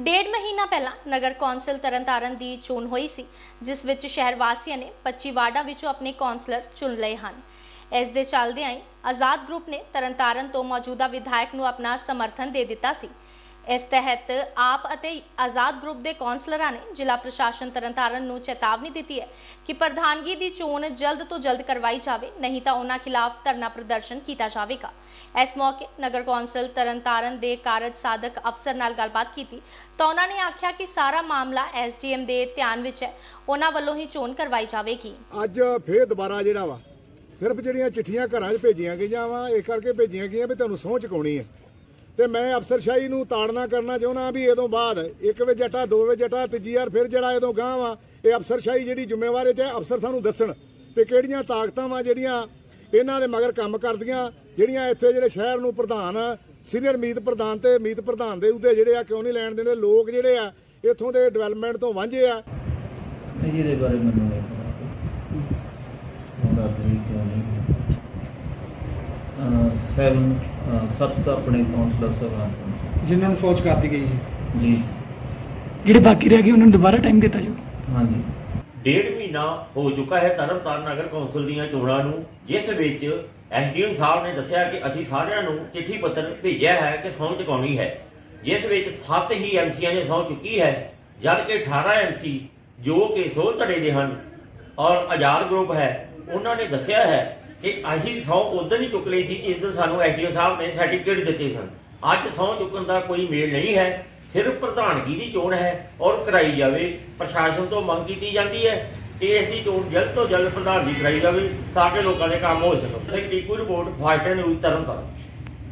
ਡੇਢ ਮਹੀਨਾ ਪਹਿਲਾਂ ਨਗਰ ਕੌਂਸਲ ਤਰਨਤਾਰਨ ਦੀ ਚੋਣ ਹੋਈ ਸੀ, ਜਿਸ ਵਿੱਚ ਸ਼ਹਿਰ ਵਾਸੀਆਂ ਨੇ 25 ਵਾਰਡਾਂ ਵਿੱਚੋਂ ਆਪਣੇ ਕੌਂਸਲਰ ਚੁਣ ਲਏ ਹਨ। ਇਸ ਦੇ ਚੱਲਦਿਆਂ ਹੀ ਆਜ਼ਾਦ ਗਰੁੱਪ ਨੇ ਤਰਨਤਾਰਨ ਤੋਂ ਮੌਜੂਦਾ ਵਿਧਾਇਕ ਨੂੰ ਆਪਣਾ ਸਮਰਥਨ ਦੇ ਦਿੱਤਾ ਸੀ। ਇਸ ਤਹਿਤ ਆਪ ਅਤੇ ਆਜ਼ਾਦ ਗਰੁੱਪ ਦੇ ਕੌਂਸਲਰਾਂ ਨੇ ਜ਼ਿਲ੍ਹਾ ਪ੍ਰਸ਼ਾਸਨ ਤਰਨਤਾਰਨ ਨੂੰ ਚੇਤਾਵਨੀ ਦਿੱਤੀ ਹੈ ਕਿ ਪ੍ਰਧਾਨਗੀ ਦੀ ਚੋਣ ਜਲਦ ਤੋਂ ਜਲਦ ਕਰਵਾਈ ਜਾਵੇ, ਨਹੀਂ ਤਾਂ ਉਹਨਾਂ ਖਿਲਾਫ ਧਰਨਾ ਪ੍ਰਦਰਸ਼ਨ ਕੀਤਾ ਜਾਵੇਗਾ। ਇਸ ਮੌਕੇ ਨਗਰ ਕੌਂਸਲ ਤਰਨਤਾਰਨ ਦੇ ਕਾਰਜ ਸਾਧਕ ਅਫਸਰ ਨਾਲ ਗੱਲਬਾਤ ਕੀਤੀ ਤਾਂ ਉਹਨਾਂ ਨੇ ਆਖਿਆ ਕਿ ਸਾਰਾ ਮਾਮਲਾ ਐਸਡੀਐਮ ਦੇ ਧਿਆਨ ਵਿੱਚ ਹੈ, ਉਹਨਾਂ ਵੱਲੋਂ ਹੀ ਚੋਣ ਕਰਵਾਈ ਜਾਵੇਗੀ। ਅੱਜ ਫੇਰ ਦੁਬਾਰਾ ਜਿਹੜਾ ਵਾ, ਸਿਰਫ ਜਿਹੜੀਆਂ ਚਿੱਠੀਆਂ ਘਰਾਂ 'ਚ ਭੇਜੀਆਂ ਗਈਆਂ ਵਾ, ਇਹ ਕਰਕੇ ਭੇਜੀਆਂ ਗਈਆਂ ਵੀ ਤੁਹਾਨੂੰ ਸਹੁੰ ਚੁਕਾਉਣੀ ਹੈ। ਤੇ ਮੈਂ ਅਫਸਰਸ਼ਾਹੀ ਨੂੰ ਤਾੜਨਾ ਕਰਨਾ ਚਾਹੁੰਦਾ ਵੀ ਇਹ ਤੋਂ ਬਾਅਦ ਇੱਕ ਵਜੇ ਜਟਾ, ਦੋ ਵਜੇ ਜਟਾ, ਤੀਜੀ ਵਾਰ ਫਿਰ ਜਿਹੜਾ ਇਹ ਗਾਂ ਵਾ, ਇਹ ਅਫਸਰਸ਼ਾਹੀ ਜਿਹੜੀ ਜ਼ਿੰਮੇਵਾਰ ਹੈ ਤੇ ਅਫਸਰ ਸਾਨੂੰ ਦੱਸਣ ਵੀ ਕਿਹੜੀਆਂ ਤਾਕਤਾਂ ਵਾ ਜਿਹੜੀਆਂ ਇਹਨਾਂ ਦੇ ਮਗਰ ਕੰਮ ਕਰਦੀਆਂ, ਜਿਹੜੀਆਂ ਇੱਥੇ ਜਿਹੜੇ ਸ਼ਹਿਰ ਨੂੰ ਪ੍ਰਧਾਨ ਸੀਨੀਅਰ ਮੀਤ ਪ੍ਰਧਾਨ ਤੇ ਮੀਤ ਪ੍ਰਧਾਨ ਦੇ ਉੱਤੇ ਜਿਹੜੇ ਆ ਕਿਉਂ ਨਹੀਂ ਲੈਣ ਦੇਣੇ ਲੋਕ ਜਿਹੜੇ ਆ, ਇੱਥੋਂ ਦੇ ਡਿਵੈਲਪਮੈਂਟ ਤੋਂ ਵਾਂਝੇ ਆ। ਨਹੀਂ ਬਾਰੇ ਮੈਨੂੰ ਨਹੀਂ ਪਤਾ। ਉਹਦਾ ਤੁਸੀਂ ਕਿਉਂ ਨਹੀਂ। ਸੈਵਨ ਸੱਤ ਆਪਣੇ ਕਾਉਂਸਲਰ ਸਾਹਿਬਾਨ ਪਹੁੰਚੇ ਜਿਨ੍ਹਾਂ ਨੂੰ ਸੋਚ ਕਰਤੀ ਗਈ ਹੈ ਜੀ। ਜਿਹੜੇ ਬਾਕੀ ਰਹਿ ਗਏ ਉਹਨਾਂ ਨੂੰ ਦੁਬਾਰਾ ਟਾਈਮ ਦਿੱਤਾ ਜਾਊ। ਹਾਂਜੀ। ਡੇਢ ਮਹੀਨਾ ਹੋ ਚੁੱਕਾ ਹੈ ਤਰਨਤਾਰਨ ਨਗਰ ਕੌਂਸਲ ਦੀਆਂ ਚੋਣਾਂ ਨੂੰ ਜਿਸ ਵਿੱਚ ਐਸਡੀਐਮ ਸਾਹਿਬ ਨੇ ਦੱਸਿਆ ਕਿ ਅਸੀਂ ਸਾਰਿਆਂ ਨੂੰ ਚਿੱਠੀ ਪੱਤਰ ਭੇਜਿਆ ਹੈ ਕਿ ਸਹੁੰ ਚੁਕਾਉਣੀ ਹੈ। ਜਿਸ ਵਿੱਚ 7 ਹੀ ਐਮਸੀਆਂ ਨੇ ਸਹੁੰ ਚੁੱਕੀ ਹੈ ਜਦ ਕਿ 18 ਐਮਸੀ ਜੋ ਕਿ ਸੋਹ ਧੜੇ ਦੇ ਹਨ ਔਰ ਆਜ਼ਾਦ ਗਰੁੱਪ ਹੈ ਉਹਨਾਂ ਨੇ ਦੱਸਿਆ ਹੈ ਕਿ ਅਸੀਂ ਸਹੁੰ ਉਦੋਂ ਹੀ ਚੁੱਕ ਲਈ ਸੀ, ਜਿਸ ਦਿਨ ਸਾਨੂੰ ਐਸਡੀਐਮ ਸਾਹਿਬ ਨੇ ਸਰਟੀਫਿਕੇਟ ਦਿੱਤੇ ਸਨ। ਅੱਜ ਸਹੁੰ ਚੁੱਕਣ ਦਾ ਕੋਈ ਮੇਲ ਨਹੀਂ ਹੈ, ਸਿਰਫ ਪ੍ਰਧਾਨਗੀ ਦੀ ਚੋਣ ਹੈ ਔਰ ਕਰਾਈ ਜਾਵੇ। ਪ੍ਰਸ਼ਾਸਨ ਤੋਂ ਮੰਗ ਕੀਤੀ ਜਾਂਦੀ ਹੈ ਕਿ ਇਸ ਦੀ ਚੋਣ ਜਲਦ ਤੋਂ ਜਲਦ ਪ੍ਰਧਾਨਗੀ ਕਰਾਈ ਜਾਵੇ ਤਾਂ ਕਿ ਲੋਕਾਂ ਦੇ ਕੰਮ ਹੋ ਸਕਣ। Tiku report fast news Tarn Taran.